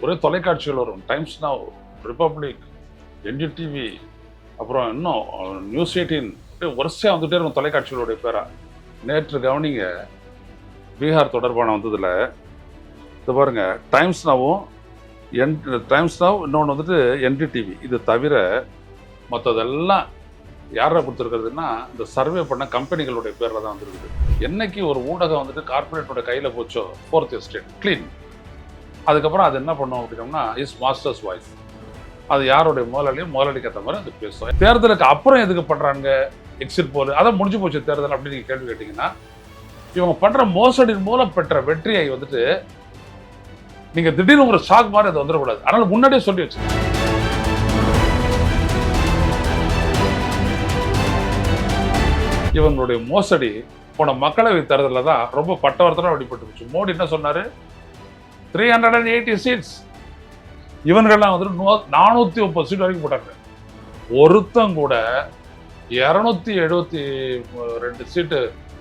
ஒரே தொலைக்காட்சிகள் வரும். டைம்ஸ் நவ் ரிப்பப்ளிக் என்டிடிவி அப்புறம் இன்னும் நியூஸ் எயிட்டீன் வரிசையாக வந்துட்டே இருக்கும் தொலைக்காட்சிகளுடைய பேராக நேற்று கவனிங்க பீகார் தொடர்பான வந்ததில் இது பாருங்க டைம்ஸ் நவும் என் டைம்ஸ் நவ் இன்னொன்று வந்துட்டு என்டிடிவி இது தவிர மற்றதெல்லாம் யாரை கொடுத்துருக்குறதுன்னா இந்த சர்வே பண்ண கம்பெனிகளுடைய பேரில் தான் வந்துருக்குது. என்னைக்கு ஒரு ஊடகம் வந்துட்டு கார்ப்பரேட்டோட கையில் போச்சோ ஃபோர்த் எஸ்டேட் க்ளீன் அதுக்கப்புறம் அது என்ன பண்ணும் அப்படின்னோம்னா இஸ் மாஸ்டர்ஸ் வாய்ஸ் அது யாருடைய முதலாளியும் முதலாளிக்கு ஏற்ற மாதிரி அது பேசும் தேர்தலுக்கு அப்புறம் எதுக்கு பண்ணுறாங்க எக்ஸிட் போல் அதான் முடிஞ்சு போச்சு தேர்தல் அப்படின்னு நீங்கள் கேள்வி கேட்டிங்கன்னா இவங்க பண்ணுற மோசடியின் மூலம் பெற்ற வெற்றியை வந்துட்டு நீங்கள் திடீர்னு ஒரு ஷாக் மாதிரி அது வந்துடக்கூடாது. அதனால் முன்னாடியே சொல்லி வச்சு இவங்களுடைய மோசடி போன மக்களவை தேர்தலில் தான் ரொம்ப பட்டவர்த்தனம் வெளிப்பட்டுருச்சு மோடி என்ன சொன்னார்? Three hundred and eighty seats இவன்கள்லாம் வந்துட்டு நூ நானூற்றி முப்பது சீட் வரைக்கும் போட்டாங்க. ஒருத்தன் கூட இரநூத்தி எழுபத்தி ரெண்டு சீட்டு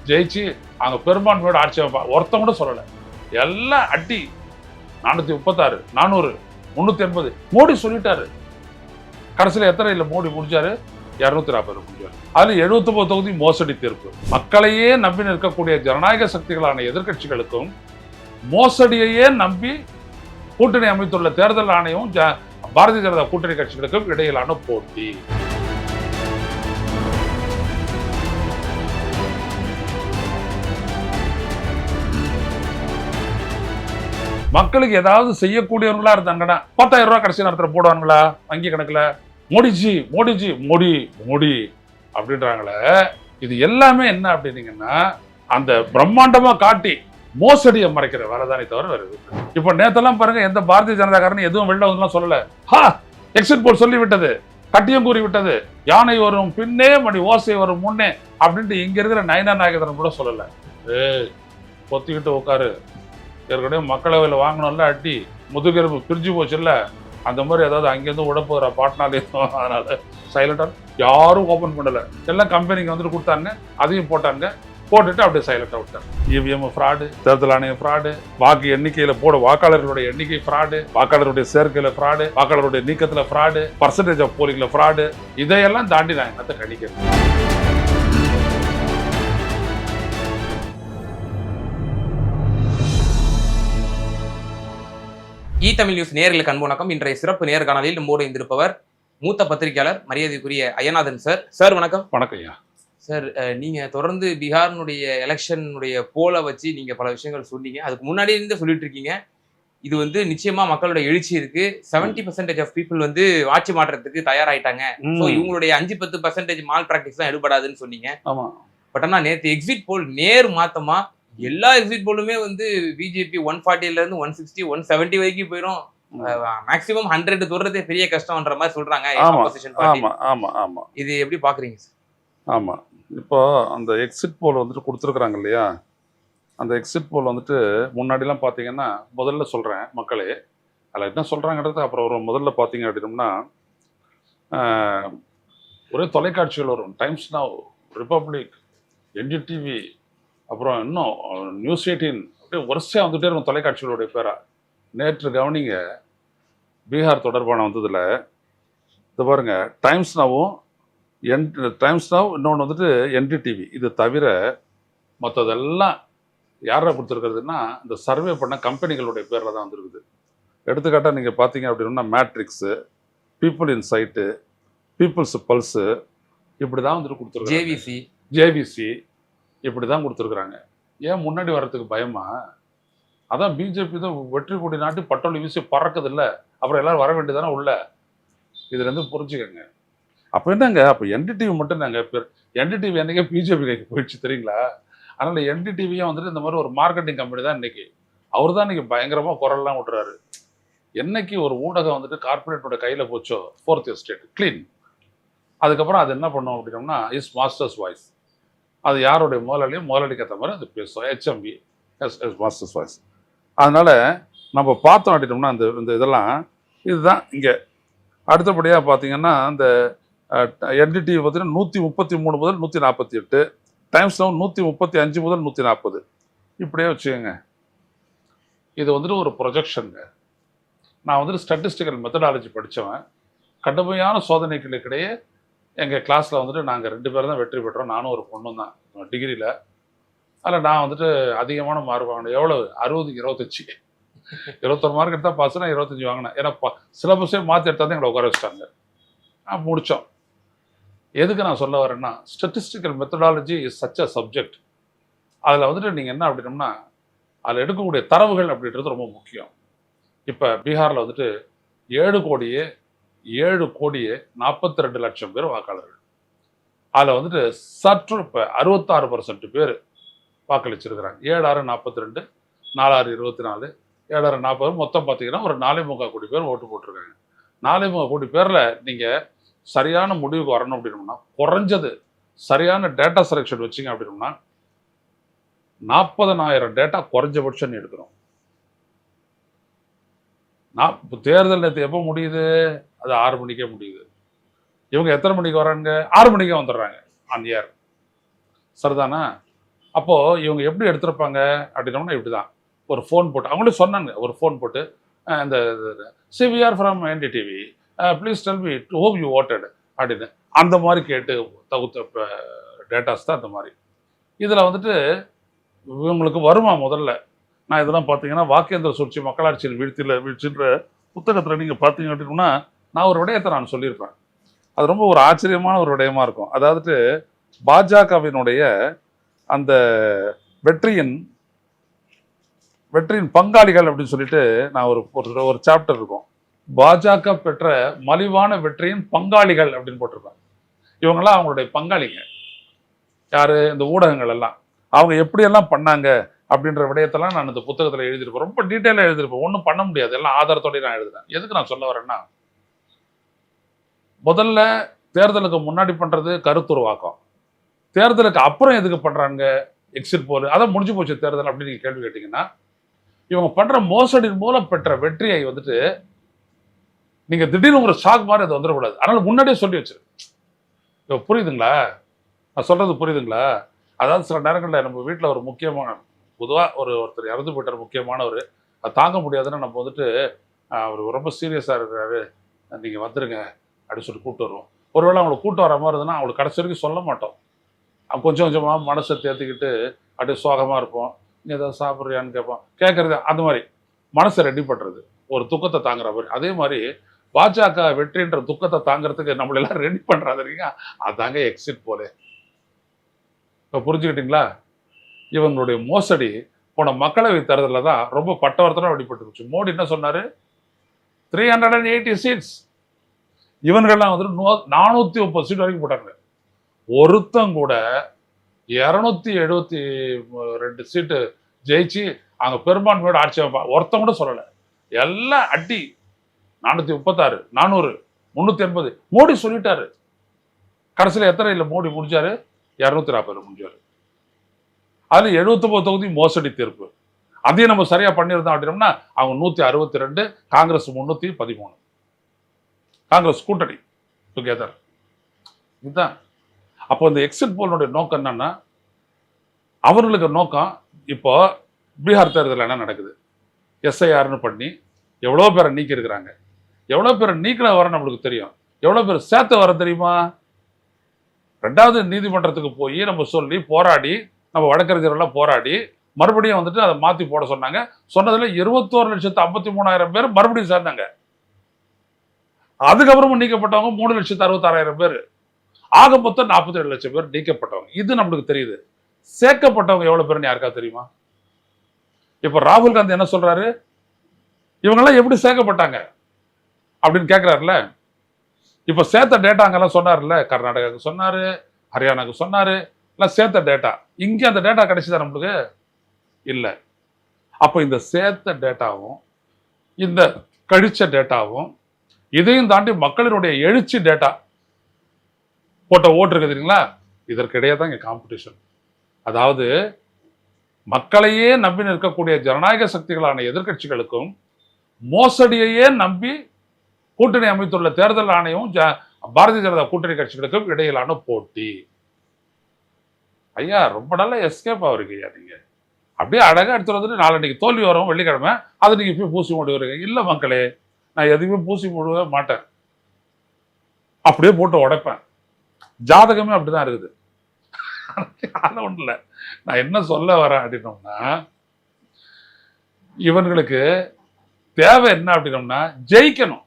ஜெயிச்சு அங்கே பெரும்பான்மையோட ஆட்சி அமைப்பான் ஒருத்தன் கூட சொல்லலை. எல்லாம் அட்டி நானூற்றி முப்பத்தாறு நானூறு முந்நூற்றி எண்பது மோடி சொல்லிட்டாரு. கடைசியில் எத்தனை இல்லை மோடி முடிஞ்சாரு? இரநூத்தி நாற்பது முடிஞ்சாரு. அதில் எழுபத்தொம்பது தொகுதி மோசடி தீர்ப்பு. மக்களையே நம்பி நிற்கக்கூடிய ஜனநாயக சக்திகளான எதிர்க்கட்சிகளுக்கும் மோசடியையே நம்பி கூட்டணி அமைத்துள்ள தேர்தல் ஆணையம் பாரதிய ஜனதா கூட்டணி கட்சிகளுக்கும் இடையிலான போட்டி. மக்களுக்கு ஏதாவது செய்யக்கூடியவர்களா இருந்தாங்கன்னா பத்தாயிரம் ரூபாய் கடைசி நேரத்தில் போடுவாங்களா வங்கி கணக்கில். மோடிஜி மோடிஜி மோடி மோடி அப்படின்றாங்களே. இது எல்லாமே என்ன அப்படின்னீங்கன்னா அந்த பிரம்மாண்டமாக காட்டி மோசடியை மறைக்கிற வேலை தானே தவிர வருது இப்போ நேத்தெல்லாம் பாருங்க எந்த பாரதிய ஜனதாக்காரன் எதுவும் வெளில வந்து சொல்லல. ஹா! எக்ஸிட் போல் சொல்லி விட்டது கட்டியம் கூறி விட்டது யானை வரும் பின்னே மணி ஓசை வரும் முன்னே அப்படின்ட்டு இங்க இருக்கிற நயனா நாயகதன் கூட சொல்லல. ஏய் பொத்திக்கிட்டு உட்காரு ஏற்கனவே மக்களவையில் வாங்கணும்ல அட்டி. முதுகெரும்பு பிரிஞ்சு போச்சுல்ல. அந்த மாதிரி ஏதாவது அங்கேருந்து உடப்புற பாட்னாலேயும் அதனால சைலண்டாக யாரும் ஓப்பன் பண்ணல. எல்லாம் கம்பெனிக்கு வந்துட்டு கொடுத்தாங்க அதையும் போட்டாங்க போட்டுட்டு அப்படியே சைலண்டாக விட்டாங்க இவிஎம் ஃப்ராடு தேர்தல் ஆணையம் ஃப்ராடு வாக்கு எண்ணிக்கையில் போட வாக்காளர்களுடைய எண்ணிக்கை ஃப்ராடு வாக்காளருடைய சேர்க்கையில் ஃப்ராடு வாக்காளருடைய நீக்கத்தில் ஃப்ராடு பர்சன்டேஜ் ஆஃப் போலிங்கில் ஃப்ராடு இதையெல்லாம் தாண்டி நான் என்னத்தை கணிக்கிறேன் இ தமிழ் நியூஸ் நேயர்களுக்கு அன்பு வணக்கம். இன்றைய சிறப்பு நேர்காணலில் நம்மோடு இருந்திருப்பவர் மூத்த பத்திரிகையாளர் மரியாதைக்குரிய ஐயநாதன் சார். சார் வணக்கம். வணக்கம் ஐயா. சார் நீங்க தொடர்ந்து பீகாரினுடைய எலெக்ஷனுடைய போலை வச்சு நீங்க பல விஷயங்கள் சொன்னீங்க. அதுக்கு முன்னாடி இருந்து சொல்லிட்டு இருக்கீங்க. இது வந்து நிச்சயமா மக்களோட எழுச்சி இருக்கு. 70% பர்சன்டேஜ் ஆஃப் பீப்புள் வந்து ஆட்சி மாற்றத்துக்கு தயாராயிட்டாங்க. ஸோ இவங்களுடைய அஞ்சு பத்து பர்சன்டேஜ் மால் ப்ராக்டிஸ் தான் எடுபடாதுன்னு சொன்னீங்க. பட் ஆனா நேற்று எக்ஸிட் போல் நேர் மாத்தமா எல்லா எக்ஸிட் போலுமே வந்து பிஜேபி ஒன் ஃபார்ட்டில இருந்து ஒன் சிக்ஸ்டி ஒன் செவன்ட்டி வரைக்கும் போயிடும் மேக்ஸிமம் ஹண்ட்ரட் தொடுறதே பெரிய கஷ்டம்ன்ற மாதிரி சொல்றாங்க இது எப்படி பாக்குறீங்க சார் ஆமா. இப்போ அந்த எக்ஸிட் போல் வந்துட்டு கொடுத்துருக்குறாங்க இல்லையா? அந்த எக்ஸிட் போல் வந்துட்டு முன்னாடிலாம் பார்த்தீங்கன்னா முதல்ல சொல்கிறேன் மக்களே. அதில் என்ன சொல்கிறாங்கிறது அப்புறம் ஒரு முதல்ல பார்த்தீங்க அப்படின்னம்னா ஒரே தொலைக்காட்சிகள் வரும். டைம்ஸ் நவ் ரிப்பப்ளிக் என்டிடிவி அப்புறம் இன்னும் நியூஸ் எயிட்டீன் அப்படியே வரிசையாக வந்துகிட்டே இருக்கும் தொலைக்காட்சிகளுடைய பேராக நேற்று கவனிங்க பீகார் தொடர்பான வந்ததில் இது பாருங்கள் டைம்ஸ் நவும் என் டைம்ஸ் நவ் இன்னொன்று வந்துட்டு என்டிடிவி இது தவிர மற்றதெல்லாம் யாரை கொடுத்துருக்கிறதுனா இந்த சர்வே பண்ண கம்பெனிகளுடைய பேரில் தான் வந்துருக்குது. எடுத்துக்காட்டாக நீங்கள் பார்த்தீங்க அப்படின்னா Matrize People Insight People's Pulse இப்படி தான் வந்துட்டு கொடுத்துருக்காங்க ஜேவிசி ஜேவிசி இப்படி தான் கொடுத்துருக்குறாங்க. ஏன் முன்னாடி வர்றதுக்கு பயமா? அதான் பிஜேபி தான் வெற்றி கொடி நாட்டி பட்டோலி வீசி பறக்குது இல்லை அப்புறம் எல்லாரும் வர வேண்டியதானே உள்ள? இதுலேருந்து புரிஞ்சுக்கங்க. அப்போ என்னங்க? அப்போ என்டிடிவி மட்டும் நாங்கள் என்டிடிவி என்னைக்கே பிஜேபி கைக்கு போயிடுச்சு தெரியுங்களா? அதனால் என்டிடிவியும் வந்துட்டு இந்த மாதிரி ஒரு மார்க்கெட்டிங் கம்பெனி தான் இன்னைக்கு. அவர் தான் இன்னைக்கு பயங்கரமாக குரல்லாம் விட்டுறாரு. என்னைக்கு ஒரு ஊடகம் வந்துட்டு கார்ப்பரேட்டோட கையில் போச்சோ? ஃபோர்த் எஸ்டேட் க்ளீன் அதுக்கப்புறம் அது என்ன பண்ணும் அப்படின்னோம்னா இஸ் மாஸ்டர்ஸ் வாய்ஸ் அது யாருடைய முதலாளியும் முதலாளிக்கு ஏற்ற மாதிரி அது பேசும். ஹெச்எம்பி எஸ் எஸ் மாஸ்டர்ஸ் வாய்ஸ் அதனால் நம்ம பார்த்தோம் அப்படின்னோம்னா அந்த இந்த இதெல்லாம் இதுதான் இங்கே. அடுத்தபடியாக பார்த்தீங்கன்னா இந்த என்டிடிவி பார்த்தீங்கன்னா நூற்றி முப்பத்தி மூணு முதல் நூற்றி நாற்பத்தி எட்டு. டைம்ஸ் நவ் நூற்றி முப்பத்தி அஞ்சு முதல் நூற்றி நாற்பது. இப்படியே வச்சுக்கோங்க. இது வந்துட்டு ஒரு ப்ரொஜெக்ஷனுங்க நான் வந்துட்டு ஸ்டட்டிஸ்டிக்கல் மெத்தடாலஜி படித்தவன் கடுமையான சோதனைகளுக்கிடையே எங்கள் கிளாஸில் வந்துட்டு நாங்கள் ரெண்டு பேரும் தான் வெற்றி பெற்றோம். நானும் ஒரு பொண்ணும் தான். டிகிரியில் அதில் நான் வந்துட்டு அதிகமான மார்க் வாங்கினேன். எவ்வளவு? அறுபது இருபத்தஞ்சி. இருபத்தொரு மார்க் எடுத்தால் பாஸ் நான் இருபத்தஞ்சி வாங்கினேன். ஏன்னா சிலபஸே மாற்றி எடுத்தால் தான் எங்களை உட்கார வச்சிட்டாங்க. நான் முடித்தோம் எதுக்கு நான் சொல்ல வரேன்னா statistical methodology is such a subject அதில் வந்துட்டு நீங்கள் என்ன அப்படின்னம்னா அதில் எடுக்கக்கூடிய தரவுகள் அப்படின்றது ரொம்ப முக்கியம். இப்போ பீகாரில் வந்துட்டு ஏழு கோடியே ஏழு கோடியே நாற்பத்தி ரெண்டு லட்சம் பேர் வாக்காளர்கள். அதில் வந்துட்டு சற்று இப்போ அறுபத்தாறு பர்சன்ட் பேர் வாக்களிச்சிருக்கிறாங்க. ஏழாறு நாற்பத்தி ரெண்டு நாலாறு இருபத்தி நாலு ஏழாறு நாற்பது மொத்தம் பார்த்தீங்கன்னா ஒரு நாலே முக்கால் கோடி பேர் ஓட்டு போட்டிருக்காங்க. நாலே முக்கால் கோடி பேரில் நீங்கள் சரியான முடிவுக்கு வரணும் அப்படின்னோம்னா குறைஞ்சது சரியான டேட்டா செலெக்ஷன் வச்சிங்க அப்படின்னோம்னா நாற்பதனாயிரம் டேட்டா குறைஞ்சபட்சம் எடுக்கிறோம் நான் இப்போ தேர்தல் நேற்று எப்போ முடியுது? அது ஆறு மணிக்கே முடியுது. இவங்க எத்தனை மணிக்கு வராங்க ஆறு மணிக்கே வந்துடுறாங்க ஆன் இயர் சரிதானா? அப்போது இவங்க எப்படி எடுத்திருப்பாங்க? அப்படின்னோம்னா இப்படி தான் ஒரு ஃபோன் போட்டு அவங்களே சொன்னாங்க ஒரு ஃபோன் போட்டு இந்த CVR from NDTV please tell me to whom you voted அப்படின்னு. அந்த மாதிரி கேட்டு தகுத்த uh, டேட்டாஸ் தான் அந்த மாதிரி. இதில் வந்துட்டு இவங்களுக்கு வருமா முதல்ல? நான் இதெல்லாம் பார்த்தீங்கன்னா வாக்கேந்திர சூழ்ச்சி மக்களாட்சியில் வீழ்த்தியில் வீழ்ச்சின்ற புத்தகத்தில் நீங்கள் பார்த்தீங்க அப்படின்னா நான் ஒரு விடயத்தை நான் சொல்லியிருப்பேன். அது ரொம்ப ஒரு ஆச்சரியமான ஒரு விடயமா இருக்கும். அதாவது பாஜகவினுடைய அந்த வெற்றியின் வெற்றியின் பங்காளிகள் அப்படின்னு சொல்லிட்டு நான் ஒரு ஒரு ஒரு சாப்டர் இருக்கும். பாஜக பெற்ற மலிவான வெற்றியின் பங்காளிகள் அப்படின்னு போட்டிருப்பாங்க. இவங்கெல்லாம் அவங்களுடைய பங்காளிங்க. யாரு? இந்த ஊடகங்கள் எல்லாம். அவங்க எப்படியெல்லாம் பண்ணாங்க அப்படின்ற விடயத்தெல்லாம் நான் இந்த புத்தகத்தில் எழுதியிருப்பேன். ரொம்ப டீட்டெயிலாக எழுதியிருப்பேன். ஒன்றும் பண்ண முடியாது. எல்லாம் ஆதாரத்தோடய நான் எழுதுறேன். எதுக்கு நான் சொல்ல வரேன்னா முதல்ல தேர்தலுக்கு முன்னாடி பண்ணுறது கருத்துருவாக்கம். தேர்தலுக்கு அப்புறம் எதுக்கு பண்ணுறாங்க எக்ஸிட் போல். அதான் முடிஞ்சு போச்சு தேர்தல் அப்படின்னு நீங்கள் கேள்வி கேட்டிங்கன்னா இவங்க பண்ணுற மோசடியின் மூலம் பெற்ற வெற்றியை வந்துட்டு நீங்கள் திடீர்னு ஒரு ஷாக் மாதிரி அது வந்துடக்கூடாது. அதனால் முன்னாடியே சொல்லி வச்சிரு. இப்போ புரியுதுங்களா? நான் சொல்கிறது புரியுதுங்களா? அதாவது சில நேரங்களில் நம்ம வீட்டில் ஒரு முக்கியமான பொதுவாக ஒரு ஒருத்தர் இறந்து போயிட்டார் முக்கியமானவர். அது தாங்க முடியாதுன்னு நம்ம வந்துட்டு அவர் ரொம்ப சீரியஸாக இருக்கிறாரு. நீங்கள் வந்துருங்க அப்படின்னு சொல்லி கூப்பிட்டு வருவோம். ஒருவேளை அவங்களை கூப்பிட்டு வர மாதிரி இருந்ததுன்னா அவங்களுக்கு கடைசி வரைக்கும் சொல்ல மாட்டோம். கொஞ்சம் கொஞ்சமாக மனசை தேர்த்திக்கிட்டு அப்படியே சோகமாக இருப்போம். நீ ஏதாவது சாப்பிட்றியான்னு கேட்போம். கேட்குறது அந்த மாதிரி மனசை ரெடி பண்ணுறது ஒரு துக்கத்தை தாங்குற மாதிரி. அதே மாதிரி பாஜக வெற்றின்ற துக்கத்தை தாங்கிறதுக்கு நம்மளெல்லாம் ரெடி பண்ணுறாங்க இருக்கீங்க அதாங்க எக்ஸிட் போலே. இப்போ புரிஞ்சுக்கிட்டீங்களா? இவங்களுடைய மோசடி போன மக்களவை தேர்தலில் தான் ரொம்ப பட்டவர்த்தனம் வெளிப்பட்டுருச்சு. மோடி என்ன சொன்னார்? Three hundred and eighty seats இவங்கெல்லாம் வந்துட்டு நூ நானூற்றி முப்பது சீட் வரைக்கும் போட்டாங்க. ஒருத்தம் கூட இரநூத்தி எழுபத்தி ரெண்டு சீட்டு ஜெயிச்சு அங்கே பெரும்பான்மையோட ஆட்சி ஒருத்தம் கூட சொல்லலை. எல்லாம் அடி நானூற்றி முப்பத்தாறு நானூறு முந்நூற்றி எண்பது. மோடி சொல்லிட்டாரு. கடைசியில் எத்தனை இல்லை மோடி முடிஞ்சாரு? இரநூத்தி நாற்பது முடிஞ்சாரு. அதில் எழுபத்தொம்பது தொகுதி மோசடி தீர்ப்பு. அதையும் நம்ம சரியாக பண்ணியிருந்தோம் அப்படின்னோம்னா அவங்க நூற்றி அறுபத்தி ரெண்டு காங்கிரஸ் முந்நூற்றி பதிமூணு. காங்கிரஸ் கூட்டணி டுகெதர் இதுதான். அப்போ இந்த எக்ஸிட் போலுடைய நோக்கம் என்னன்னா அவர்களுக்கு நோக்கம் இப்போ பீகார் தேர்தலில் என்ன நடக்குது? எஸ்ஐஆர்னு பண்ணி எவ்வளோ பேரை நீக்கி இருக்கிறாங்க எவ்வளோ பேர் நீக்கின வர நம்மளுக்கு தெரியும். எவ்வளோ பேர் சேர்த்த வர தெரியுமா? ரெண்டாவது நீதிமன்றத்துக்கு போய் நம்ம சொல்லி போராடி நம்ம வழக்கறிஞர்கள்லாம் போராடி மறுபடியும் வந்துட்டு அதை மாற்றி போட சொன்னாங்க. சொன்னதில் இருபத்தோரு லட்சத்து ஐம்பத்தி மூணாயிரம் பேர் மறுபடியும் சேர்ந்தாங்க. அதுக்கப்புறமும் நீக்கப்பட்டவங்க மூணு லட்சத்து அறுபத்தாறாயிரம் பேர். ஆக மொத்தம் நாற்பத்தேழு லட்சம் பேர் நீக்கப்பட்டவங்க. இது நம்மளுக்கு தெரியுது. சேர்க்கப்பட்டவங்க எவ்வளோ பேர்னு யாருக்கா தெரியுமா? இப்போ ராகுல் காந்தி என்ன சொல்றாரு? இவங்கெல்லாம் எப்படி சேர்க்கப்பட்டாங்க? அப்படின்னு கேட்கிறாருல இப்போ சேர்த்த டேட்டா அங்கெல்லாம் சொன்னார்ல கர்நாடகாவுக்கு சொன்னார் ஹரியானாவுக்கு சொன்னார் எல்லாம் சேர்த்த டேட்டா இங்கே அந்த டேட்டா கிடைச்சிதா நம்மளுக்கு? இல்லை. அப்போ இந்த சேர்த்த டேட்டாவும் இந்த கழிச்ச டேட்டாவும் இதையும் தாண்டி மக்களினுடைய எழுச்சி டேட்டா போட்ட ஓட்டு இருக்குது தெரியுங்களா? இதற்கிடையே தான் இங்கே காம்படிஷன் அதாவது மக்களையே நம்பி நிற்கக்கூடிய ஜனநாயக சக்திகளான எதிர்க்கட்சிகளுக்கும் மோசடியையே நம்பி கூட்டணி அமைத்துள்ள தேர்தல் ஆணையம் பாரதிய ஜனதா கூட்டணி கட்சிகளுக்கும் இடையிலான போட்டி. ஐயா ரொம்ப நல்ல எஸ்கேப் ஆகுறீங்க ஐயா நீங்கள் அப்படியே அழகாக எடுத்துகிட்டு வந்துட்டு நாளன்னைக்கு தோல்வி வரும் வெள்ளிக்கிழமை. அதை நீங்கள் போய் பூசி கொண்டு இல்லை மக்களே நான் எதுவுமே பூசி போடவே மாட்டேன். அப்படியே போட்டு உடைப்பேன். ஜாதகமே அப்படிதான் இருக்குது. அதெல்லாம் ஒன்றும் இல்லை. நான் என்ன சொல்ல வரேன் அப்படின்னோம்னா இவர்களுக்கு தேவை என்ன அப்படின்னோம்னா ஜெயிக்கணும்.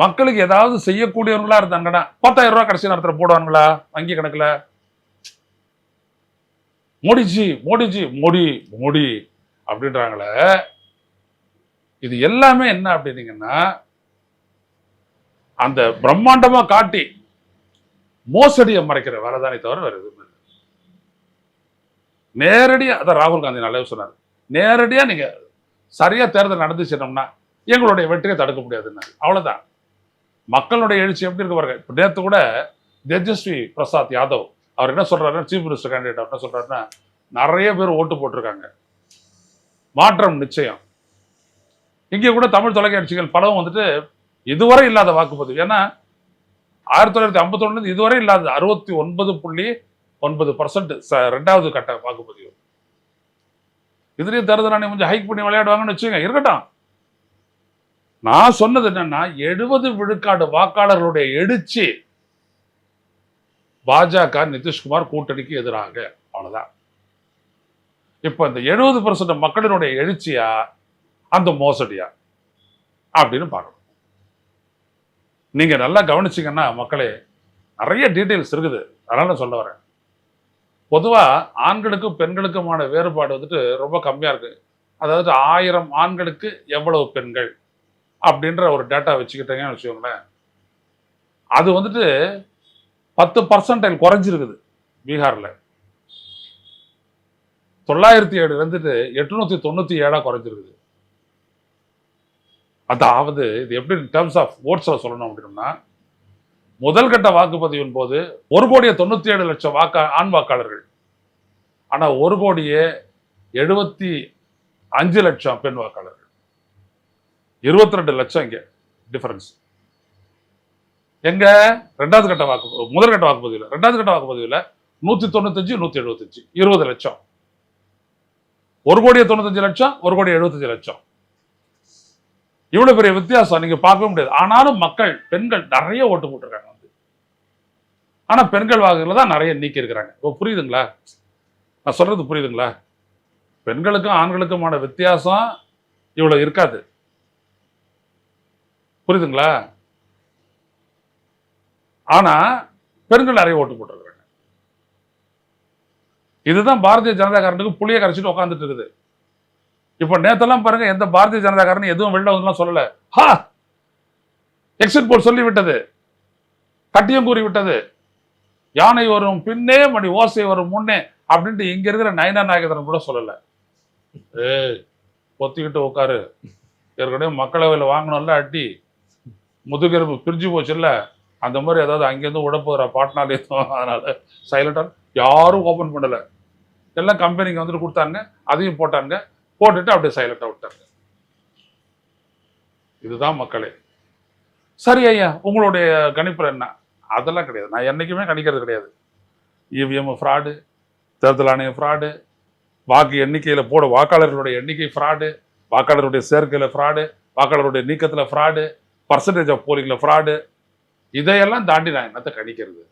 மக்களுக்கு ஏதாவது செய்யக்கூடியவங்களா இருந்தாங்கன்னா பத்தாயிரம் ரூபாய் கடைசி நேரத்தில் போடுவாங்களா வங்கி கணக்குல. மோடிஜி மோடிஜி மோடி மோடி அப்படின்றாங்களே. இது எல்லாமே என்ன அப்படின்னீங்கன்னா அந்த பிரம்மாண்டமா காட்டி மோசடியை மறைக்கிற வேலை தானே தவிர வேறு எதுவும் இல்லை. நேரடியா அதான் ராகுல் காந்தி நல்லா சொன்னார். நேரடியா நீங்க சரியா தேர்தல் நடந்துச்சுனோம்னா எங்களுடைய வெற்றியை தடுக்க முடியாதுன்னு அவ்வளவுதான். மக்களுடைய எழுச்சி எப்படி இருக்கு பாருங்க. இப்போ நேற்று கூட தேஜஸ்வி பிரசாத் யாதவ் அவர் என்ன சொல்றாருன்னா சீஃப் மினிஸ்டர் கேண்டிடேட் என்ன சொல்றாருன்னா நிறைய பேர் ஓட்டு போட்டிருக்காங்க. மாற்றம் நிச்சயம். இங்கே கூட தமிழ் தொலைக்காட்சிகள் பலவும் வந்துட்டு இதுவரை இல்லாத வாக்குப்பதிவு. ஏன்னா ஆயிரத்தி தொள்ளாயிரத்தி ஐம்பத்தொன்னுலேருந்து இதுவரை இல்லாத அறுபத்தி ஒன்பது புள்ளி ஒன்பது பர்சன்ட் ரெண்டாவது கட்ட வாக்குப்பதிவு. இதுலேயும் தேர்தல் ஆணையம் கொஞ்சம் ஹைக் பண்ணி விளையாடுவாங்கன்னு வச்சுக்கோங்க. இருக்கட்டும். நான் சொன்னது என்னன்னா எழுபது விழுக்காடு வாக்காளர்களுடைய எழுச்சி பாஜக நிதிஷ்குமார் கூட்டணிக்கு எதிராக. அவ்வளவுதான். இப்ப இந்த எழுபது பர்சன்ட் மக்களினுடைய எழுச்சியா? அந்த மோசடியா? அப்படின்னு பார்க்கணும். நீங்க நல்லா கவனிச்சீங்கன்னா மக்களே நிறைய டீட்டெயில்ஸ் இருக்குது. அதனால சொல்ல வரேன். பொதுவா ஆண்களுக்கும் பெண்களுக்குமான வேறுபாடு வந்துட்டு ரொம்ப கம்மியா இருக்கு. அதாவது ஆயிரம் ஆண்களுக்கு எவ்வளவு பெண்கள்? அப்படின்ற ஒரு டேட்டா வச்சுக்கிட்டீங்கன்னு வச்சுக்கோங்களேன். அது வந்துட்டு பத்து பர்சன்டைல் குறைஞ்சிருக்குது பீகாரில். தொள்ளாயிரத்தி ஏழு இருந்துட்டு எட்நூத்தி தொண்ணூத்தி ஏழா குறைஞ்சிருக்குது. அதாவது இது எப்படி டேர்ம்ஸ் ஆஃப் ஓட்ஸில் சொல்லணும் அப்படின்னா முதல் கட்ட வாக்குப்பதிவின் போது ஒரு கோடியே தொண்ணூத்தி ஏழு லட்சம் வாக்கா ஆண் வாக்காளர்கள். ஆனால் ஒரு கோடியே எழுபத்தி அஞ்சு லட்சம் பெண் வாக்காளர்கள். இருபத்தி ரெண்டு லட்சம் இங்கே டிஃபரன்ஸ் எங்க? ரெண்டாவது கட்ட வாக்கு முதல் கட்ட வாக்குப்பதிவில் ரெண்டாவது கட்ட வாக்குப்பதிவில் நூத்தி தொண்ணூத்தஞ்சு நூத்தி எழுபத்தஞ்சு இருபது லட்சம். ஒரு கோடியே தொண்ணூத்தஞ்சு லட்சம் ஒரு கோடி எழுபத்தஞ்சு லட்சம். இவ்வளவு பெரிய வித்தியாசம் நீங்க பார்க்கவே முடியாது. ஆனாலும் மக்கள் பெண்கள் நிறைய ஓட்டு போட்டிருக்காங்க வந்து. ஆனா பெண்கள் வாக்குகளை தான் நிறைய நீக்கி இருக்கிறாங்க. இப்போ புரியுதுங்களா? நான் சொல்றது புரியுதுங்களா? பெண்களுக்கும் ஆண்களுக்குமான வித்தியாசம் இவ்வளவு இருக்காது. புரியுதுங்களா? ஆனா பெண்கள் நிறைய ஓட்டு போட்டிருக்கிறாங்க. இதுதான் பாரதிய ஜனதா காரனுக்கு புளிய கரைச்சிட்டு உட்காந்துட்டு இருக்குது. இப்ப நேத்தெல்லாம் பாருங்க எந்த பாரதிய ஜனதா காரன் எதுவும் வெளில வந்து சொல்லல. ஹா! எக்ஸிட் போல் சொல்லி விட்டது கட்டியம் கூறி விட்டது யானை வரும் பின்னே மணி ஓசை வரும் முன்னே அப்படின்ட்டு இங்க இருக்கிற நயனா நாயகதரன் கூட சொல்லல. ஏ பொத்திக்கிட்டு உட்காரு ஏற்கனவே மக்களவையில் வாங்கணும்ல அட்டி. முதுகெலும்பு பிரிஞ்சு போச்சுல்ல அந்த மாதிரி ஏதாவது அங்கேருந்து உடப்போகிற பாட்னால எதுவும் அதனால சைலண்டாக யாரும் ஓப்பன் பண்ணல. எல்லாம் கம்பெனிக்கு வந்துட்டு கொடுத்தாங்க அதையும் போட்டாங்க. போட்டுட்டு அப்படியே சைலண்டாக விட்டாங்க. இதுதான் மக்களே. சரி ஐயா உங்களுடைய கணிப்பில் என்ன? அதெல்லாம் கிடையாது. நான் என்னைக்குமே கணிக்கிறது கிடையாது. இவிஎம் ஃப்ராடு தேர்தல் ஆணையம் ஃப்ராடு வாக்கு எண்ணிக்கையில் போட வாக்காளர்களுடைய எண்ணிக்கை ஃப்ராடு வாக்காளருடைய சேர்க்கையில் ஃப்ராடு வாக்காளருடைய நீக்கத்தில் ஃப்ராடு பர்சன்டேஜ் ஆஃப் போலிங்கில் ஃப்ராடு இதையெல்லாம் தாண்டி நான் என்னத்தை கணிக்கிறது?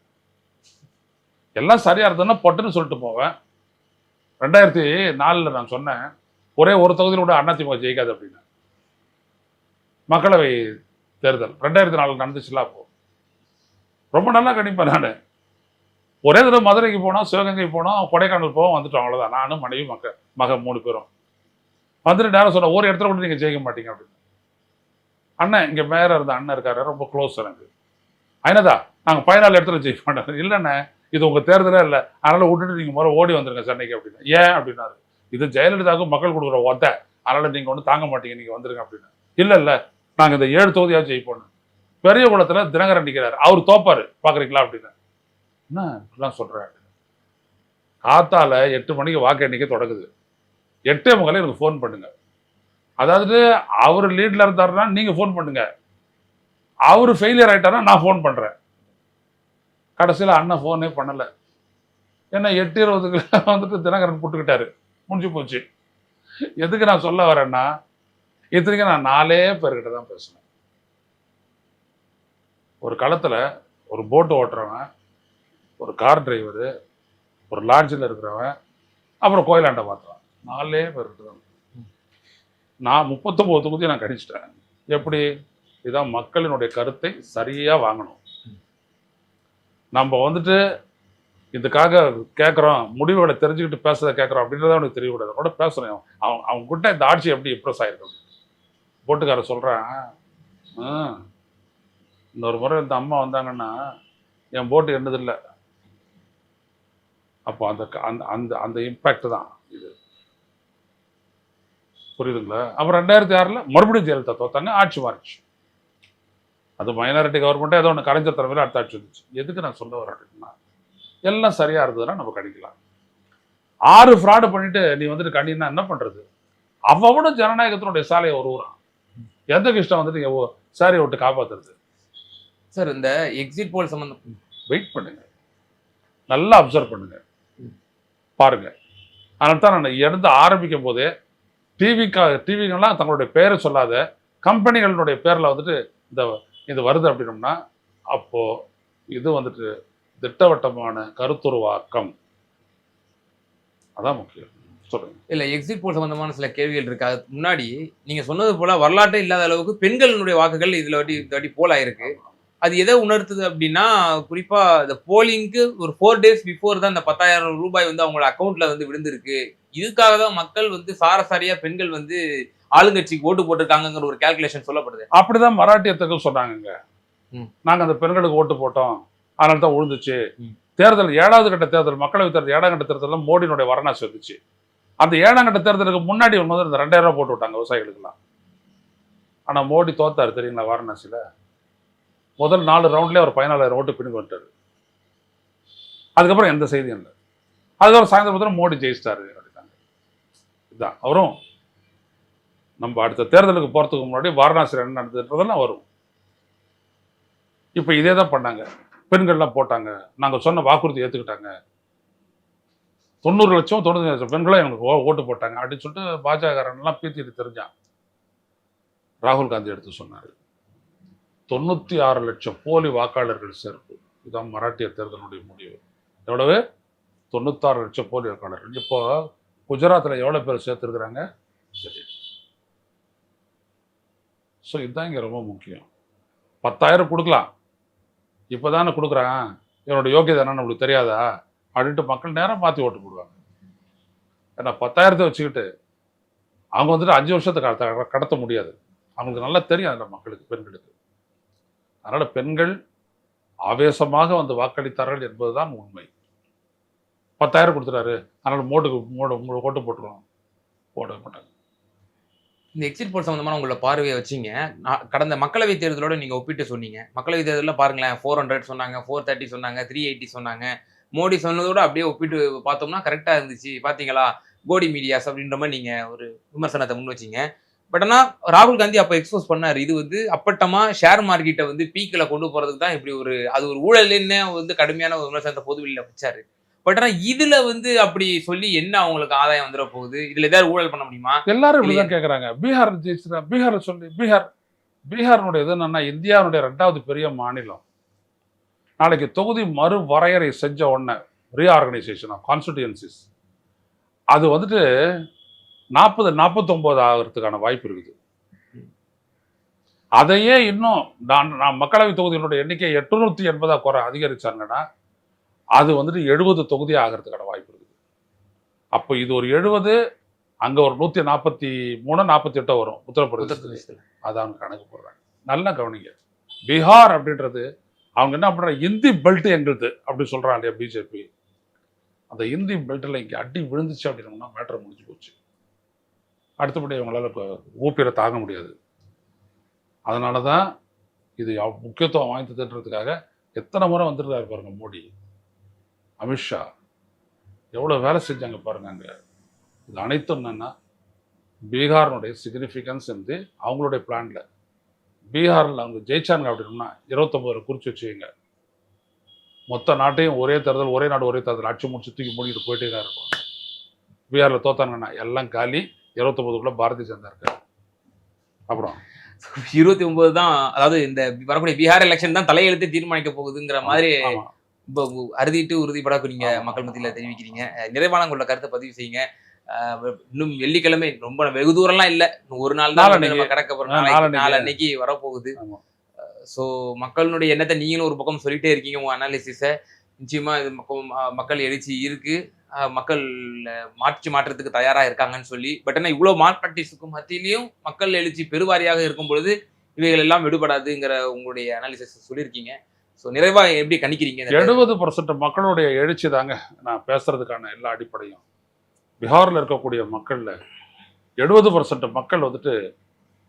எல்லாம் சரியாக இருந்ததுன்னா பொட்டுன்னு சொல்லிட்டு போவேன். ரெண்டாயிரத்தி நாலில் நான் சொன்னேன் ஒரே ஒரு தொகுதியில் கூட அதிமுக ஜெயிக்காது அப்படின்னு. மக்களவை தேர்தல் ரெண்டாயிரத்தி நாலில் நடந்துச்சுல அப்போ. ரொம்ப நல்லா கணிப்பேன் நான். ஒரே தடவை மதுரைக்கு போனோம் சிவகங்கை போனோம் கொடைக்கானல் போவோம் வந்துட்டோம் அவ்வளோதான் நானும் மனைவி மக்க மக மூணு பேரும். வந்துட்டு நேரம் சொன்னேன் ஒரு இடத்துல கூட நீங்கள் ஜெயிக்க மாட்டீங்க அப்படின்னு. அண்ணன் இங்கே மேயர் இருந்த அண்ணன் இருக்காரு ரொம்ப க்ளோஸ் எனக்கு. ஐனதா நாங்கள் பதினாலு இடத்துல ஜெயிக்க மாட்டோம். இல்லைண்ணே இது உங்கள் தேர்தலே இல்லை. அதனால் விட்டுட்டு நீங்கள் முதல்ல ஓடி வந்துருங்க சென்னைக்கு அப்படின்னு. ஏன் அப்படின்னாரு. இது ஜெயலலிதாவுக்கு மக்கள் கொடுக்குற ஒத்தை அதனால் நீங்கள் ஒன்றும் தாங்க மாட்டீங்க நீங்கள் வந்துருங்க அப்படின்னு. இல்லை இல்லை நாங்கள் இந்த ஏழு தொகுதியாக ஜெயிப்போம் பெரிய குளத்தில் தினகரன் நிற்கிறார் அவர் தோப்பார். பார்க்குறீங்களா அப்படின்னு. என்ன இப்படிலாம் சொல்கிறேன் காத்தால எட்டு மணிக்கு வாக்கு எண்ணிக்கை தொடங்குது. எட்டே முக்கால எனக்கு ஃபோன் பண்ணுங்கள் அதாவது அவர் லீட்ல இருந்தாருன்னா நீங்க ஃபோன் பண்ணுங்க. அவர் ஃபெயிலியர் ஆயிட்டாருன்னா நான் ஃபோன் பண்றேன். கடைசியில் அண்ணன் ஃபோனே பண்ணலை. ஏன்னா எட்டு இருபதுக்கு வந்துட்டு தினகரன் போட்டுக்கிட்டாரு. முடிஞ்சு போச்சு. எதுக்கு நான் சொல்ல வரேன்னா இத்தனைக்கும் நான் நாலே பேர்கிட்ட தான் பேசினேன். ஒரு களத்தில் ஒரு போட்டு ஓட்டுறவன் ஒரு கார் டிரைவரு ஒரு லாட்ஜில் இருக்கிறவன் அப்புறம் கோயிலாண்ட பார்த்தவன் நாலே பேர்கிட்ட தான். நான் முப்பத்தொம்போது தொகுதி நான் கணிச்சிட்டேன். எப்படி? இதான் மக்களினுடைய கருத்தை சரியாக வாங்கணும். நம்ம வந்துட்டு இதுக்காக கேட்குறோம் முடிவுகளை தெரிஞ்சுக்கிட்டு பேசுறத கேட்குறோம் அப்படின்றத அவனுக்கு தெரியக்கூடாது. கூட பேசுகிறேன் அவன் அவங்க கிட்ட இந்த ஆட்சி எப்படி இம்ப்ரெஸ் ஆகிருக்கும் போட்டுக்கார சொல்கிறேன் இன்னொரு முறை இந்த அம்மா வந்தாங்கன்னா என் போட்டு என்னதில்லை அப்போ அந்த அந்த அந்த அந்த இம்பேக்ட் தான். புரியுதுங்களா? அப்புறம் ரெண்டாயிரத்தி ஆறில் மறுபடியும் ஜெயலலிதா தோத்தாங்க ஆட்சி மாறிச்சு. அது மைனாரிட்டி கவர்மெண்ட்டே ஏதோ ஒன்று கலைஞர் தலைமையில் அடுத்த ஆட்சி வந்துச்சு. எதுக்கு நான் சொல்ல அப்படின்னா எல்லாம் சரியா இருந்ததுன்னா நம்ம கணிக்கலாம் ஆறு ஃப்ராடு பண்ணிட்டு நீ வந்துட்டு கண்டினா என்ன பண்றது? அவனோட ஜனநாயகத்தினுடைய சாலையை உருவுறான் எந்த கஷ்டம் வந்துட்டு எவ்வளோ சாரியை விட்டு காப்பாத்துறது? சார் இந்த எக்ஸிட் போல் சம்பந்தம் வெயிட் பண்ணுங்க. நல்லா அப்சர்வ் பண்ணுங்க. பாருங்க. அதனால தான் நான் எடுத்து ஆரம்பிக்கும் போதே டிவிக்கா டிவிங்கெல்லாம் தங்களுடைய பேரை சொல்லாத கம்பெனிகளுடைய பேரில் வந்துட்டு இந்த இது வருது அப்படின்னோம்னா அப்போது இது வந்துட்டு திட்டவட்டமான கருத்துருவாக்கம். அதான் முக்கியம். சொல்லுங்க. இல்லை எக்ஸிட் போல் சம்பந்தமான சில கேள்விகள் இருக்கு. அதுக்கு முன்னாடி நீங்கள் சொன்னது போல வரலாற்றே இல்லாத அளவுக்கு பெண்களினுடைய வாக்குகள் இதில் வாட்டி இந்த வாட்டி போல் ஆயிருக்கு. அது எதை உணர்த்துது அப்படின்னா குறிப்பாக இந்த போலிங்க்கு ஒரு ஃபோர் டேஸ் பிஃபோர் தான் இந்த பத்தாயிரம் ரூபாய் வந்து அவங்களோட அக்கௌண்ட்டில் வந்து விழுந்திருக்கு. இதுக்காக தான் மக்கள் வந்து சாரசாரியா பெண்கள் வந்து ஆளுங்கட்சிக்கு ஓட்டு போட்டிருக்காங்கங்கிற ஒரு கால்குலேஷன் சொல்லப்படுது. அப்படிதான் மராட்டியத்துக்கு சொன்னாங்கங்க. ம். நாங்க அந்த பெண்களுக்கு ஓட்டு போட்டோம். அதனால தான் விழுந்துச்சு. தேர்தல் ஏழாவது கட்ட தேர்தல் மக்களவைத் தேர்தல் ஏழாம் கட்ட தேர்தலில் மோடியினுடைய வரணாசி வந்துச்சு அந்த ஏழாம் கட்ட தேர்தலுக்கு முன்னாடி இவங்க வந்து இந்த ரெண்டாயிரம் ரூபாய் போட்டு விட்டாங்க விவசாயிகளுக்கெல்லாம். ஆனா மோடி தோத்தாரு தெரியுங்களா வாரணாசியில? முதல் நாலு ரவுண்ட்லேயே அவர் பதினாலாயிரம் ஓட்டு பின்னுக்கு வந்துட்டாரு. அதுக்கப்புறம் எந்த செய்தியும் இல்லை. அதுக்கப்புறம் சாயந்தரம் பார்த்தா மோடி ஜெயிச்சிட்டாரு. இதான் அவரும் நம்ம அடுத்த தேர்தலுக்கு போறதுக்கு முன்னாடி வாரணாசியில் என்ன நடந்ததுன்றதெல்லாம் வரும் இப்போ இதே தான் பண்ணாங்க. பெண்கள்லாம் போட்டாங்க. நாங்கள் சொன்ன வாக்குறுதி ஏற்றுக்கிட்டாங்க தொண்ணூறு லட்சம் தொண்ணூறு லட்சம் பெண்களும் எனக்கு ஓட்டு போட்டாங்க. அப்படின்னு சொல்லிட்டு பாஜகக்காரன்லாம் பீத்திட்டு தெரிஞ்சான். ராகுல் காந்தி எடுத்து சொன்னார். தொண்ணூற்றி ஆறு லட்சம் போலி வாக்காளர்கள் சேர்ப்பு. இதுதான் மராட்டிய தேர்தலுடைய முடிவு. எவ்வளவு? தொண்ணூத்தாறு லட்சம் போலி வாக்காளர்கள். இப்போ குஜராத்தில் எவ்வளோ பேர் சேர்த்துருக்குறாங்க? சரி. ஸோ இதுதான் இங்கே ரொம்ப முக்கியம். பத்தாயிரம் கொடுக்கலாம். இப்போ தானே கொடுக்குறான். இவனோட யோகியதை என்னன்னு நம்மளுக்கு தெரியாதா? அப்படின்ட்டு மக்கள் நேரம் மாற்றி ஓட்டு போடுவாங்க. ஏன்னா பத்தாயிரத்தை வச்சுக்கிட்டு அவங்க வந்துட்டு அஞ்சு வருஷத்தை கடத்த கடத்த முடியாது. அவங்களுக்கு நல்லா தெரியும் அதில் மக்களுக்கு பெண்களுக்கு. அதனால் பெண்கள் ஆவேசமாக வந்து வாக்களித்தார்கள் என்பதுதான் உண்மை. பத்தாயிரம் கொடுத்துட்டாரு. அதனால் மோட்டுக்கு மோடு உங்களை ஓட்டு போட்டுருவோம் போட மாட்டாங்க இந்த எக்ஸிட் போல் சம்மந்தமான உங்களோட பார்வையை வச்சீங்க. நான் கடந்த மக்களவை தேர்தலோட நீங்கள் ஒப்பிட்டு சொன்னீங்க. மக்களவை தேர்தலில் பாருங்களேன் ஃபோர் ஹண்ட்ரட் சொன்னாங்க ஃபோர் தேர்ட்டி சொன்னாங்க த்ரீ எயிட்டி சொன்னாங்க. மோடி சொன்னதோட அப்படியே ஒப்பிட்டு பார்த்தோம்னா கரெக்டாக இருந்துச்சு. பார்த்தீங்களா? கோடி மீடியாஸ் அப்படின்ற மாதிரி நீங்கள் ஒரு விமர்சனத்தை முன் வச்சீங்க. பட் ஆனால் ராகுல் காந்தி அப்போ எக்ஸ்போஸ் பண்ணார். இது வந்து அப்பட்டமாக ஷேர் மார்க்கெட்டை வந்து பீக்கில் கொண்டு போகிறதுக்கு தான் இப்படி ஒரு அது ஒரு ஊழல்னு வந்து கடுமையான ஒரு விமர்சனத்தை பொதுவெளியில் வச்சாரு. பட் ஆனா இதுல வந்து அப்படி சொல்லி என்ன அவங்களுக்கு ஆதாயம் வந்துட போகுது? இதுல ஏதாவது ஊழல் பண்ண முடியுமா? எல்லாரும் இப்படிதான் கேட்குறாங்க பீகார் ஜெயிச்சுட்டா பீகார் சொல்லி பீகார் பீகாரினுடைய இது என்னன்னா இந்தியாவுடைய ரெண்டாவது பெரிய மாநிலம். நாளைக்கு தொகுதி மறு வரையறை செஞ்ச உடனே ரீஆர்கனைசேஷன் ஆஃப் கான்ஸ்டிடியூன்சிஸ் அது வந்துட்டு நாற்பது நாற்பத்தொம்போது ஆகிறதுக்கான வாய்ப்பு இருக்குது. அதையே இன்னும் நான் நான் மக்களவை தொகுதிகளுடைய எண்ணிக்கை எட்டுநூற்றி எண்பதா குறை அதிகரிச்சாங்கன்னா அது வந்துட்டு எழுபது தொகுதி ஆகிறதுக்கான வாய்ப்பு இருக்குது. அப்போ இது ஒரு எழுபது அங்கே ஒரு நூற்றி நாற்பத்தி மூணு நாற்பத்தி எட்டோ வரும் உத்தரப்பிரதேசத்தில். அதான் கணக்கு போடுறாங்க. நல்லா கவனிங்க. பீகார் அப்படின்றது அவங்க என்ன பண்ணுறாங்க இந்தி பெல்ட் எங்களுது அப்படி சொல்கிறாங்க இல்லையா பிஜேபி அந்த இந்தி பெல்ட்டில் இங்கே அடி விழுந்துச்சு அப்படின்னோம்னா மேட்ரு முடிஞ்சு போச்சு. அடுத்தபடி அவங்களால இப்போ ஊப்பியில் தாங்க முடியாது. அதனால தான் இது முக்கியத்துவம் வாய்ந்ததுன்றதுக்காக எத்தனை முறை வந்துருக்காரு பாருங்க மோடி. அமித்ஷா எவ்வளோ வேலை செஞ்சாங்க பாருங்க அங்கே இது அனைத்தும் என்னன்னா பீகாரினுடைய சிக்னிஃபிகன்ஸ் வந்து அவங்களுடைய பிளான்ல பீகாரில் அவங்க ஜெயிச்சாங்க அப்படின்னா இருபத்தொம்பது குறிச்சு வச்சுக்கோங்க. மொத்த நாட்டையும் ஒரே தேர்தல் ஒரே நாடு ஒரே தேர்தல். ஆட்சி முடிச்சு தூக்கி மூடிட்டு போயிட்டே தான் இருக்கும். பீகாரில் தோத்தாங்கன்னா எல்லாம் காலி இருபத்தொம்பதுக்குள்ள பாரதிய ஜனதா இருக்காரு. அப்புறம்? இருபத்தி ஒன்பது தான் அதாவது இந்த வரக்கூடிய பீகார் எலெக்ஷன் தான் தலையெழுத்து தீர்மானிக்க போகுதுங்கிற மாதிரி இப்போ அறுதிட்டு உறுதிப்படக்கூடிய ஆமா. மக்கள் மத்தியில தெரிவிக்கிறீங்க. நிறைவான உங்களோட கருத்தை பதிவு செய்யுங்க. இன்னும் வெள்ளிக்கிழமை ரொம்ப வெகு தூரம்லாம் இல்ல. இன்னும் ஒரு நாள் தான். நம்ம கடக்க போறோம். நாளன்னைக்கு. வரப்போகுது. ஸோ மக்களுடைய எண்ணத்தை நீங்களும் ஒரு பக்கம் சொல்லிட்டே இருக்கீங்க உங்க அனாலிசிஸை நிச்சயமா இது மக்கள் எழுச்சி இருக்கு. மக்கள் மாற்றி மாற்றத்துக்கு தயாரா இருக்காங்கன்னு சொல்லி. பட் ஆனால் இவ்வளோ மால் ப்ராக்டிஸுக்கும் மத்தியிலையும் மக்கள் எழுச்சி பெருவாரியாக இருக்கும் பொழுது இவைகள் எல்லாம் விடுபடாதுங்கிற உங்களுடைய அனாலிசிஸ் சொல்லியிருக்கீங்க. ஸோ நிறைவா எப்படி கணிக்கிறீங்க எழுபது பர்சன்ட் மக்களுடைய எழுச்சி தாங்க நான் பேசுறதுக்கான எல்லா அடிப்படையும். பீகாரில் இருக்கக்கூடிய மக்கள்ல எழுபது பர்சன்ட் மக்கள் வந்துட்டு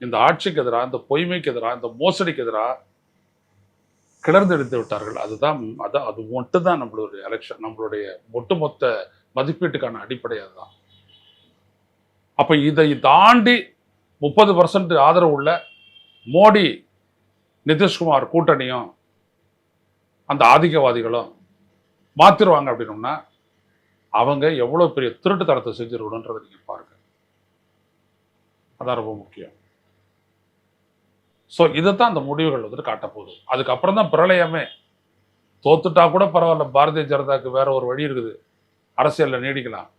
இந்த ஆட்சிக்கு எதிராக இந்த பொய்மைக்கு எதிராக இந்த மோசடிக்கு எதிராக கிளர்ந்தெடுத்து விட்டார்கள். அதுதான் அதான் அது மட்டும் தான் நம்மளுடைய எலெக்ஷன் நம்மளுடைய ஒட்டுமொத்த மதிப்பீட்டுக்கான அடிப்படை அதுதான். அப்போ இதை தாண்டி முப்பது பர்சன்ட் ஆதரவு உள்ள மோடி நிதிஷ்குமார் கூட்டணியும் அந்த ஆதிக்கவாதிகளும் மாத்திருவாங்க அப்படின்னோம்னா அவங்க எவ்வளோ பெரிய திருட்டுத்தனத்தை செஞ்சிருக்கணுன்றதை நீங்க பாருங்க. அதான் ரொம்ப முக்கியம். ஸோ இதைத்தான் அந்த முடிவுகள் வந்துட்டு காட்டப்போகுது. அதுக்கப்புறம் தான் பிரளயமே. தோத்துட்டா கூட பரவாயில்ல பாரதிய ஜனதாக்கு வேற ஒரு வழி இருக்குது. அரசியலில் நீடிக்கலாம்.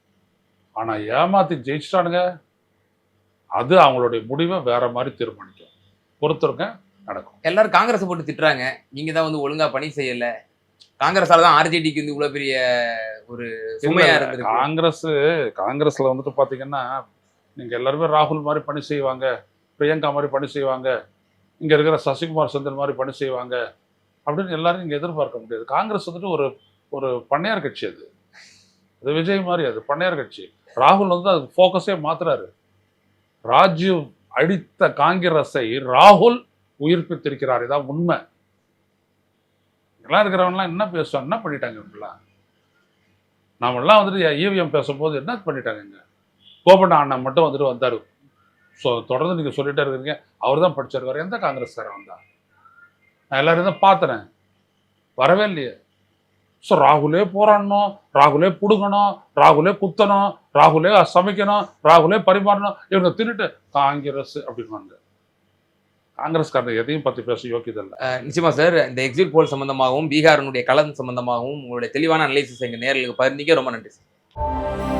ஆனால் ஏமாத்தி ஜெயிச்சிட்டானுங்க. அது அவங்களுடைய முடிவை வேற மாதிரி தீர்மானிக்கும். பொறுத்திருக்கேன். நடக்கும். எல்லாரும் காங்கிரஸ் போட்டு திட்டுறாங்க. நீங்க தான் வந்து ஒழுங்கா பணி செய்யல. காங்கிரஸால தான் ஆர்ஜேடிக்கு வந்து இவ்வளவு பெரிய ஒரு சுமையா இருந்திருக்கு. காங்கிரஸ் காங்கிரஸ்ல வந்துட்டு பாத்தீங்கன்னா நீங்க எல்லாருமே ராகுல் மாதிரி பணி செய்வாங்க பிரியங்கா மாதிரி பணி செய்வாங்க இங்க இருக்கிற சசிகுமார் சந்திரன் மாதிரி பணி செய்வாங்க அப்படின்னு எல்லாரும் நீங்க எதிர்பார்க்க முடியாது. காங்கிரஸ் வந்துட்டு ஒரு ஒரு பண்ணையார் கட்சி அது. அது விஜய் மாதிரி அது பண்ணையார் கட்சி. ராகுல் வந்து அது ஃபோக்கஸே மாத்துறாரு. ராஜீவ் அடித்த காங்கிரஸை ராகுல் உயிர்ப்பித்திருக்கிறார். இதான் உண்மை. எல்லாம் இருக்கிறவங்கலாம் என்ன பேசுவாங்க என்ன பண்ணிட்டாங்க இப்படிலாம் நாமெல்லாம் வந்துட்டு ஈவிஎம் பேசும்போது என்ன பண்ணிட்டாங்க இங்க? கோபண்ண அண்ணன் மட்டும் வந்துட்டு வந்தார். ஸோ தொடர்ந்து நீங்கள் சொல்லிட்டே இருக்கிறீங்க அவர் தான் படிச்சிருக்காரு எந்த காங்கிரஸ்காரன் வந்தா? நான் எல்லாரும் தான் பார்த்தனேன் வரவே இல்லையே. ஸோ ராகுலே போராடணும். ராகுலே பிடுங்கணும். ராகுலே குத்தணும். ராகுலே சமைக்கணும். ராகுலே பரிமாறணும். இவங்க தின்னுட்டு காங்கிரஸ் அப்படின்வாங்க காங்கிரஸ்காரங்க எதையும் பற்றி பேச யோக்கியது நிச்சயமா சார் இந்த எக்ஸிட் போல் சம்பந்தமாகவும் பீகாரினுடைய கலந்து சம்பந்தமாகவும் உங்களுடைய தெளிவான அனலைசிஸ் எங்கள் நேரில் பகிர்ந்தீங்க. ரொம்ப நன்றி சார்.